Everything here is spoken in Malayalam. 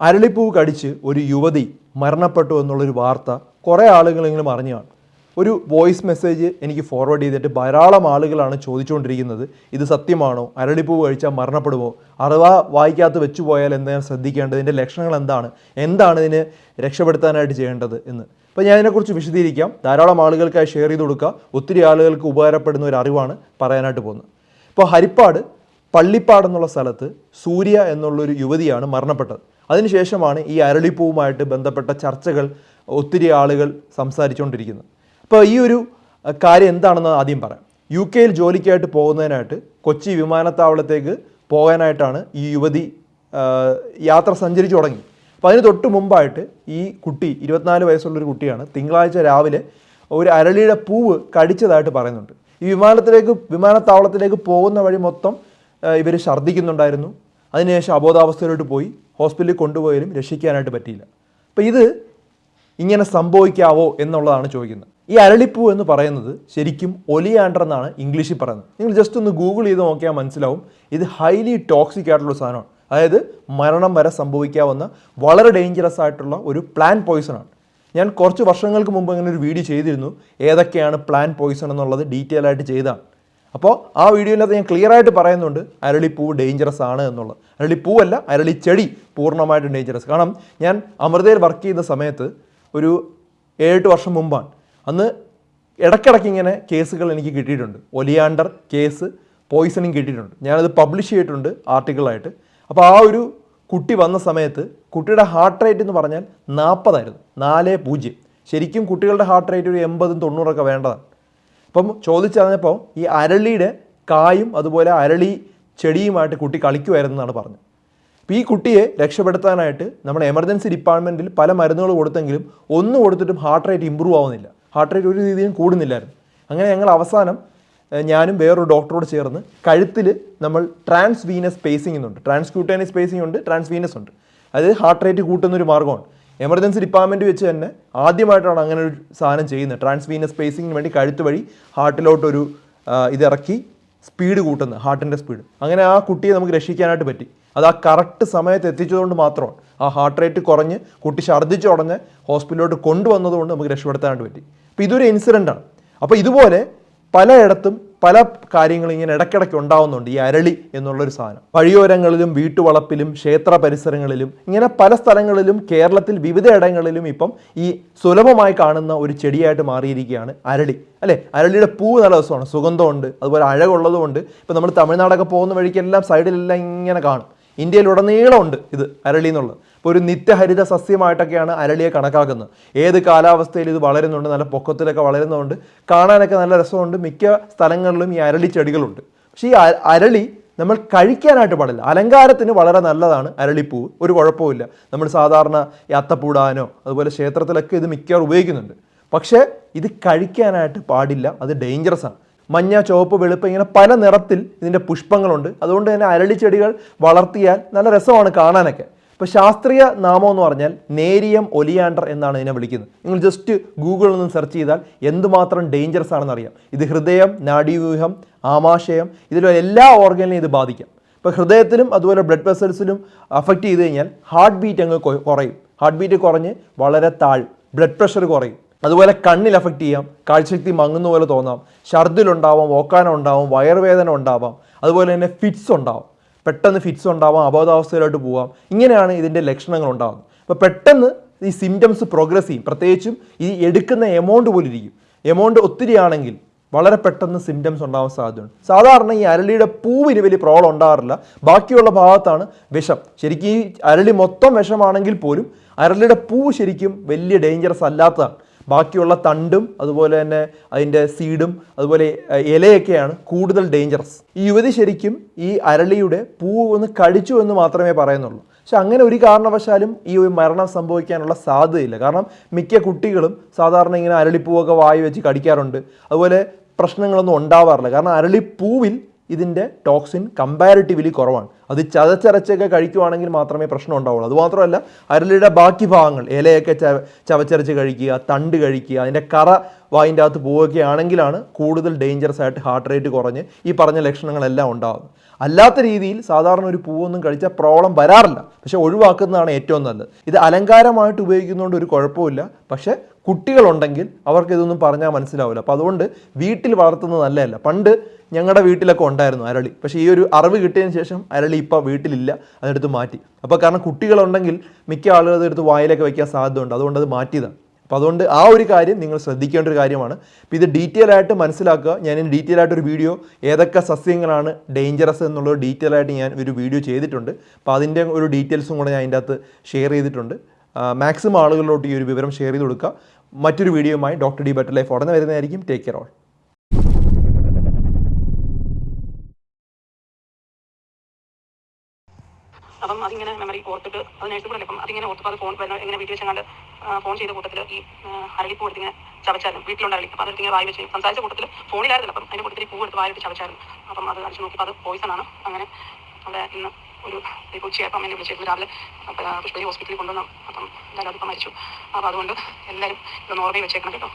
അരളിപ്പൂവ് കടിച്ച് ഒരു യുവതി മരണപ്പെട്ടു എന്നുള്ളൊരു വാർത്ത കുറേ ആളുകളെങ്കിലും അറിഞ്ഞാണ് ഒരു വോയിസ് മെസ്സേജ് എനിക്ക് ഫോർവേഡ് ചെയ്തിട്ട് ധാരാളം ആളുകളാണ് ചോദിച്ചുകൊണ്ടിരിക്കുന്നത് ഇത് സത്യമാണോ? അരളിപ്പൂവ് കഴിച്ചാൽ മരണപ്പെടുമോ? അഥവാ വായിക്കാത്ത വെച്ചു പോയാൽ എന്താണ് ശ്രദ്ധിക്കേണ്ടത്? ഇതിന്റെ ലക്ഷണങ്ങൾ എന്താണ്? എന്താണ് ഇതിന് രക്ഷപ്പെടുത്താനായിട്ട് ചെയ്യേണ്ടത് എന്ന്. അപ്പോൾ ഞാൻ ഇതിനെക്കുറിച്ച് വിശദീകരിക്കാം. ധാരാളം ആളുകൾക്കായി ഷെയർ ചെയ്ത് കൊടുക്കുക. ഒത്തിരി ആളുകൾക്ക് ഉപകാരപ്പെടുന്ന ഒരു അറിവാണ് പറയാനായിട്ട് പോകുന്നത്. ഇപ്പോൾ ഹരിപ്പാട് പള്ളിപ്പാട് എന്നുള്ള സ്ഥലത്ത് സൂര്യ എന്നുള്ളൊരു യുവതിയാണ് മരണപ്പെട്ടത്. അതിനുശേഷമാണ് ഈ അരളിപ്പൂവുമായിട്ട് ബന്ധപ്പെട്ട ചർച്ചകൾ ഒത്തിരി ആളുകൾ സംസാരിച്ചുകൊണ്ടിരിക്കുന്നത്. അപ്പോൾ ഈ ഒരു കാര്യം എന്താണെന്ന് ആദ്യം പറയാം. യു കെയിൽ ജോലിക്കായിട്ട് പോകുന്നതിനായിട്ട് കൊച്ചി വിമാനത്താവളത്തേക്ക് പോകാനായിട്ടാണ് ഈ യുവതി യാത്ര സഞ്ചരിച്ചു തുടങ്ങി. അപ്പോൾ അതിന് തൊട്ട് മുമ്പായിട്ട് ഈ കുട്ടി ഇരുപത്തിനാല് വയസ്സുള്ളൊരു കുട്ടിയാണ് തിങ്കളാഴ്ച രാവിലെ ഒരു അരളിയുടെ പൂവ് കടിച്ചതായിട്ട് പറയുന്നുണ്ട്. ഈ വിമാനത്തിലേക്ക് വിമാനത്താവളത്തിലേക്ക് പോകുന്ന വഴി മൊത്തം ഇവർ ഛർദ്ദിക്കുന്നുണ്ടായിരുന്നു. അതിനുശേഷം അബോധാവസ്ഥയിലോട്ട് പോയി ഹോസ്പിറ്റലിൽ കൊണ്ടുപോയാലും രക്ഷിക്കാനായിട്ട് പറ്റിയില്ല. അപ്പോൾ ഇത് ഇങ്ങനെ സംഭവിക്കാവോ എന്നുള്ളതാണ് ചോദിക്കുന്നത്. ഈ അരളിപ്പൂ എന്ന് പറയുന്നത് ശരിക്കും ഒലിയാണ്ടർ എന്നാണ് ഇംഗ്ലീഷിൽ പറയുന്നത്. നിങ്ങൾ ജസ്റ്റ് ഒന്ന് ഗൂഗിൾ ചെയ്ത് നോക്കിയാൽ മനസ്സിലാവും. ഇത് ഹൈലി ടോക്സിക് ആയിട്ടുള്ള സാധനമാണ്. അതായത് മരണം വരെ സംഭവിക്കാവുന്ന വളരെ ഡേഞ്ചറസ് ആയിട്ടുള്ള ഒരു പ്ലാൻ പോയിസൺ ആണ്. ഞാൻ കുറച്ച് വർഷങ്ങൾക്ക് മുമ്പ് ഇങ്ങനെ ഒരു വീഡിയോ ചെയ്തിരുന്നു. ഏതൊക്കെയാണ് പ്ലാൻ പോയിസൺ എന്നുള്ളത് ഡീറ്റെയിൽ ആയിട്ട് ചെയ്തതാണ്. അപ്പോൾ ആ വീഡിയോയിലത് ഞാൻ ക്ലിയർ ആയിട്ട് പറയുന്നുണ്ട് അരളിപ്പൂ ഡേഞ്ചറസ് ആണ് എന്നുള്ളത്. അരളിപ്പൂ അല്ല അരളി ചെടി പൂർണമായിട്ട് ഡേഞ്ചറസ് കാരണം ഞാൻ അമൃതയിൽ വർക്ക് ചെയ്യുന്ന സമയത്ത് ഒരു ഏഴെട്ട് വർഷം മുമ്പാണ്. അന്ന് ഇടയ്ക്കിടയ്ക്ക് ഇങ്ങനെ കേസുകൾ എനിക്ക് കിട്ടിയിട്ടുണ്ട്. ഒലിയാണ്ടർ കേസ് പോയിസണിങ് കിട്ടിയിട്ടുണ്ട്. ഞാനത് പബ്ലിഷ് ചെയ്തിട്ടുണ്ട് ആർട്ടിക്കിളായിട്ട് അപ്പോൾ ആ ഒരു കുട്ടി വന്ന സമയത്ത് കുട്ടിയുടെ ഹാർട്ട് റേറ്റ് എന്ന് പറഞ്ഞാൽ നാൽപ്പതായിരുന്നു നാല് പൂജ്യം. ശരിക്കും കുട്ടികളുടെ ഹാർട്ട് റേറ്റ് ഒരു എൺപതും തൊണ്ണൂറൊക്കെ വേണ്ടതാണ്. അപ്പം ചോദിച്ചറിഞ്ഞപ്പോൾ ഈ അരളിയുടെ കായും അതുപോലെ അരളി ചെടിയുമായിട്ട് കുട്ടി കളിക്കുമായിരുന്നു എന്നാണ് പറഞ്ഞത്. അപ്പോൾ ഈ കുട്ടിയെ രക്ഷപ്പെടുത്താനായിട്ട് നമ്മൾ എമർജൻസി ഡിപ്പാർട്ട്മെന്റിൽ പല മരുന്നുകൾ കൊടുത്തെങ്കിലും ഒന്നും കൊടുത്തിട്ടും ഹാർട്ട് റേറ്റ് ഇമ്പ്രൂവ് ആവുന്നില്ല. ഹാർട്ട് റേറ്റ് ഒരു രീതിയിലും കൂടുന്നില്ലായിരുന്നു. അങ്ങനെ ഞങ്ങൾ അവസാനം ഞാനും വേറൊരു ഡോക്ടറോട് ചേർന്ന് കഴുത്തിൽ നമ്മൾ ട്രാൻസ് വീനസ് സ്പേസിംഗ് എന്നുണ്ട്. ട്രാൻസ്ക്യൂട്ടേനിയസ് സ്പേസിംഗ് ഉണ്ട് ട്രാൻസ് വീനസ് ഉണ്ട്. അതായത് ഹാർട്ട് റേറ്റ് കൂട്ടുന്ന ഒരു മാർഗമാണ്. എമർജൻസി ഡിപ്പാർട്ട്മെന്റ് വെച്ച് തന്നെ ആദ്യമായിട്ടാണ് അങ്ങനെ ഒരു സാധനം ചെയ്യുന്നത്. ട്രാൻസ്വീനസ് സ്പേസിങ്ങിന് വേണ്ടി കഴുത്ത് വഴി ഹാർട്ടിലോട്ടൊരു ഇതിറക്കി സ്പീഡ് കൂട്ടുന്നത് ഹാർട്ടിന്റെ സ്പീഡ്. അങ്ങനെ ആ കുട്ടിയെ നമുക്ക് രക്ഷിക്കാനായിട്ട് പറ്റി. അത് ആ കറക്റ്റ് സമയത്ത് എത്തിച്ചതുകൊണ്ട് മാത്രമാണ് ആ ഹാർട്ട് റേറ്റ് കുറഞ്ഞ് കുട്ടി ഛർദ്ദിച്ച് ഉടഞ്ഞ് ഹോസ്പിറ്റലിലോട്ട് കൊണ്ടുവന്നതുകൊണ്ട് നമുക്ക് രക്ഷപ്പെടുത്താനായിട്ട് പറ്റി. അപ്പോൾ ഇതൊരു ഇൻസിഡന്റാണ് അപ്പോൾ ഇതുപോലെ പലയിടത്തും പല കാര്യങ്ങളും ഇങ്ങനെ ഇടയ്ക്കിടയ്ക്ക് ഉണ്ടാവുന്നുണ്ട്. ഈ അരളി എന്നുള്ളൊരു സാധനം. വഴിയോരങ്ങളിലും വീട്ടുവളപ്പിലും ക്ഷേത്ര പരിസരങ്ങളിലും ഇങ്ങനെ പല സ്ഥലങ്ങളിലും കേരളത്തിൽ വിവിധ ഇടങ്ങളിലും ഇപ്പം ഈ സുലഭമായി കാണുന്ന ഒരു ചെടിയായിട്ട് മാറിയിരിക്കുകയാണ് അരളി. അല്ലേ? അരളിയുടെ പൂവ് നല്ല രസമാണ്. സുഗന്ധമുണ്ട്. അതുപോലെ അഴകുള്ളതുകൊണ്ട് ഇപ്പം നമ്മൾ തമിഴ്നാടൊക്കെ പോകുന്ന വഴിക്കെല്ലാം സൈഡിലെല്ലാം ഇങ്ങനെ കാണും. ഇന്ത്യയിലുടനീളം ഉണ്ട് ഇത് അരളി എന്നുള്ളത്. ഇപ്പോൾ ഒരു നിത്യഹരിത സസ്യമായിട്ടൊക്കെയാണ് അരളിയെ കണക്കാക്കുന്നത്. ഏത് കാലാവസ്ഥയിൽ ഇത് വളരുന്നുണ്ട് നല്ല പൊക്കത്തിലൊക്കെ വളരുന്നതുകൊണ്ട് കാണാനൊക്കെ നല്ല രസമുണ്ട് മിക്ക സ്ഥലങ്ങളിലും ഈ അരളി ചെടികളുണ്ട്. പക്ഷേ ഈ അരളി നമ്മൾ കഴിക്കാനായിട്ട് പാടില്ല. അലങ്കാരത്തിന് വളരെ നല്ലതാണ് അരളിപ്പൂവ് ഒരു കുഴപ്പമില്ല നമ്മൾ സാധാരണ അത്തപ്പൂടാനോ അതുപോലെ ക്ഷേത്രത്തിലൊക്കെ ഇത് മിക്കവാറും ഉപയോഗിക്കുന്നുണ്ട്. പക്ഷേ ഇത് കഴിക്കാനായിട്ട് പാടില്ല. അത് ഡേഞ്ചറസ് ആണ്. മഞ്ഞ ചുവപ്പ് വെളുപ്പ് ഇങ്ങനെ പല നിറത്തിൽ ഇതിന്റെ പുഷ്പങ്ങളുണ്ട്. അതുകൊണ്ട് തന്നെ അരളി ചെടികൾ വളർത്തിയാൽ നല്ല രസമാണ് കാണാനൊക്കെ. ഇപ്പോൾ ശാസ്ത്രീയ നാമം എന്ന് പറഞ്ഞാൽ നേരിയം ഒലിയാണ്ടർ എന്നാണ് ഇതിനെ വിളിക്കുന്നത്. നിങ്ങൾ ജസ്റ്റ് ഗൂഗിളിൽ നിന്ന് സെർച്ച് ചെയ്താൽ എന്തുമാത്രം ഡേഞ്ചറസ് ആണെന്ന് അറിയാം. ഇത് ഹൃദയം നാഡീവ്യൂഹം ആമാശയം ഇതിലുള്ള എല്ലാ ഓർഗനിലും ഇത് ബാധിക്കാം. ഇപ്പോൾ ഹൃദയത്തിലും അതുപോലെ ബ്ലഡ് വെസൽസിലും അഫക്റ്റ് ചെയ്ത് കഴിഞ്ഞാൽ ഹാർട്ട് ബീറ്റ് അങ്ങ് കുറയും. ഹാർട്ട് ബീറ്റ് കുറഞ്ഞ് വളരെ താഴ് ബ്ലഡ് പ്രഷർ കുറയും. അതുപോലെ കണ്ണിൽ അഫക്റ്റ് ചെയ്യാം കാഴ്ചശക്തി മങ്ങുന്ന പോലെ തോന്നാം ഛർദിലുണ്ടാവാം ഓക്കാനം ഉണ്ടാവാം വയറുവേദന ഉണ്ടാവാം അതുപോലെ തന്നെ ഫിറ്റ്സ് ഉണ്ടാവും. പെട്ടെന്ന് ഫിറ്റ്സ് ഉണ്ടാവാം അബോധാവസ്ഥയിലോട്ട് പോവാം. ഇങ്ങനെയാണ് ഇതിന്റെ ലക്ഷണങ്ങൾ ഉണ്ടാകുന്നത് അപ്പോൾ പെട്ടെന്ന് ഈ സിംറ്റംസ് പ്രോഗ്രസ് ചെയ്യും. പ്രത്യേകിച്ചും ഈ എടുക്കുന്ന എമൗണ്ട് പോലെ ഇരിക്കും. എമൗണ്ട് ഒത്തിരി ആണെങ്കിൽ വളരെ പെട്ടെന്ന് സിംറ്റംസ് ഉണ്ടാവാൻ സാധ്യതയുണ്ട്. സാധാരണ ഈ അരളിയുടെ പൂവിന് വലിയ പ്രോബ്ലം ഉണ്ടാകാറില്ല. ബാക്കിയുള്ള ഭാഗത്താണ് വിഷം. ശരിക്കും ഈ അരളി മൊത്തം വിഷമാണെങ്കിൽ പോലും അരളിയുടെ പൂവ് ശരിക്കും വലിയ ഡേഞ്ചറസ് അല്ലാത്തതാണ്. ബാക്കിയുള്ള തണ്ടും അതുപോലെ തന്നെ അതിന്റെ സീഡും അതുപോലെ ഇലയൊക്കെയാണ് കൂടുതൽ ഡേഞ്ചറസ് ഈ യുവതി ശരിക്കും ഈ അരളിയുടെ പൂവ് ഒന്ന് കടിച്ചു എന്ന് മാത്രമേ പറയുന്നുള്ളൂ. പക്ഷെ അങ്ങനെ ഒരു കാരണവശാലും ഈ ഒരു മരണം സംഭവിക്കാനുള്ള സാധ്യതയില്ല. കാരണം മിക്ക കുട്ടികളും സാധാരണ ഇങ്ങനെ അരളിപ്പൂവൊക്കെ വായി വെച്ച് കടിക്കാറുണ്ട്. അതുപോലെ പ്രശ്നങ്ങളൊന്നും ഉണ്ടാവാറില്ല. കാരണം അരളിപ്പൂവിൽ ഇതിന്റെ ടോക്സിൻ കമ്പാരിറ്റീവ്ലി കുറവാണ്. അത് ചതച്ചരച്ചൊക്കെ കഴിക്കുവാണെങ്കിൽ മാത്രമേ പ്രശ്നം ഉണ്ടാവുള്ളൂ. അതുമാത്രമല്ല അരളിയുടെ ബാക്കി ഭാഗങ്ങൾ ഇലയൊക്കെ ചവ ചവച്ചരച്ച് കഴിക്കുക തണ്ട് കഴിക്കുക അതിന്റെ കറ വായിന്റെ അകത്ത് പോവുകയാണെങ്കിലാണ് കൂടുതൽ ഡേഞ്ചറസ് ആയിട്ട് ഹാർട്ട് റേറ്റ് കുറഞ്ഞ് ഈ പറഞ്ഞ ലക്ഷണങ്ങളെല്ലാം ഉണ്ടാകുന്നത് അല്ലാത്ത രീതിയിൽ സാധാരണ ഒരു പൂവൊന്നും കഴിച്ചാൽ പ്രോബ്ലം വരാറില്ല. പക്ഷെ ഒഴിവാക്കുന്നതാണ് ഏറ്റവും നല്ലത്. ഇത് അലങ്കാരമായിട്ട് ഉപയോഗിക്കുന്നതുകൊണ്ട് ഒരു കുഴപ്പമില്ല. പക്ഷേ കുട്ടികളുണ്ടെങ്കിൽ അവർക്ക് ഇതൊന്നും പറഞ്ഞാൽ മനസ്സിലാവില്ല. അപ്പോൾ അതുകൊണ്ട് വീട്ടിൽ വളർത്തുന്നത് നല്ലതല്ല. പണ്ട് ഞങ്ങളുടെ വീട്ടിലൊക്കെ ഉണ്ടായിരുന്നു അരളി. പക്ഷേ ഈ ഒരു അറിവ് കിട്ടിയതിന് ശേഷം അരളി ഇപ്പോൾ വീട്ടിലില്ല അതെടുത്ത് മാറ്റി. അപ്പോൾ കാരണം കുട്ടികളുണ്ടെങ്കിൽ മിക്ക ആളുകളും അതെടുത്ത് വായിലൊക്കെ വയ്ക്കാൻ സാധ്യതയുണ്ട്. അതുകൊണ്ട് അത് മാറ്റിയതാണ്. അപ്പോൾ അതുകൊണ്ട് ആ ഒരു കാര്യം നിങ്ങൾ ശ്രദ്ധിക്കേണ്ട ഒരു കാര്യമാണ്. ഇത് ഡീറ്റെയിൽ ആയിട്ട് മനസ്സിലാക്കുക. ഞാൻ ഇനി ഡീറ്റെയിൽ ആയിട്ട് ഒരു വീഡിയോ ഏതൊക്കെ സസ്യങ്ങളാണ് ഡേഞ്ചറസ് എന്നുള്ളത് ഡീറ്റെയിൽ ആയിട്ട് ഞാൻ ഒരു വീഡിയോ ചെയ്തിട്ടുണ്ട്. അപ്പോൾ അതിന്റെ ഒരു ഡീറ്റെയിൽസും കൂടെ ഞാൻ അതിന്റെ അകത്ത് ഷെയർ ചെയ്തിട്ടുണ്ട്. മാക്സിമം ആളുകളിലോട്ട് ഈ ഒരു വിവരം ഷെയർ ചെയ്ത് കൊടുക്കുക. മറ്റൊരു വീഡിയോയുമായി ഡോക്ടർ ഡി ബട്ടർ ലൈഫ് ഉടനെ വരുന്നതായിരിക്കും. ടേക്ക് കെയർ ഓൾ അപ്പം അതിങ്ങനെ മെമ്മറി ഓർത്തിട്ട് അത് നേഴ്സ് കൂടെ അപ്പം അതിങ്ങനെ ഓർത്തപ്പോൾ അത് ഫോൺ വരുന്ന ഇങ്ങനെ വീട്ടിൽ വെച്ചങ്ങാണ്ട് ഫോൺ ചെയ്ത കൂട്ടത്തിൽ ഈ അരളിപ്പൂ എടുത്ത് ഇങ്ങനെ ചവച്ചായിരുന്നു. വീട്ടിലുണ്ട് അരളി. അപ്പം അതെടുത്ത് വായി വെച്ച് സംസാരിച്ച കൂട്ടത്തിൽ ഫോണിലായിരുന്നില്ല അപ്പം അതിന്റെ കൂട്ടത്തിൽ പൂ എടുത്ത് വായിട്ട് വെച്ച് ചവച്ചായിരുന്നു. അപ്പം അത് അടിച്ച് നോക്കിയപ്പോൾ അത് പോയിസൺ ആണ്. അങ്ങനെ അവിടെ ഇന്ന് ഒരു ഇപ്പോൾ ഉച്ചയായപ്പോൾ എന്നെ വിളിച്ചിരുന്നു. രാവിലെ പുഷ്പതി ഹോസ്പിറ്റലിൽ കൊണ്ടുവന്നു. അപ്പം എല്ലാവരും അതിപ്പം മരിച്ചു. അപ്പോൾ അതുകൊണ്ട് എല്ലാവരും ഇതൊന്ന് ഓർമ്മയിൽ വെച്ചേക്കണം കേട്ടോ.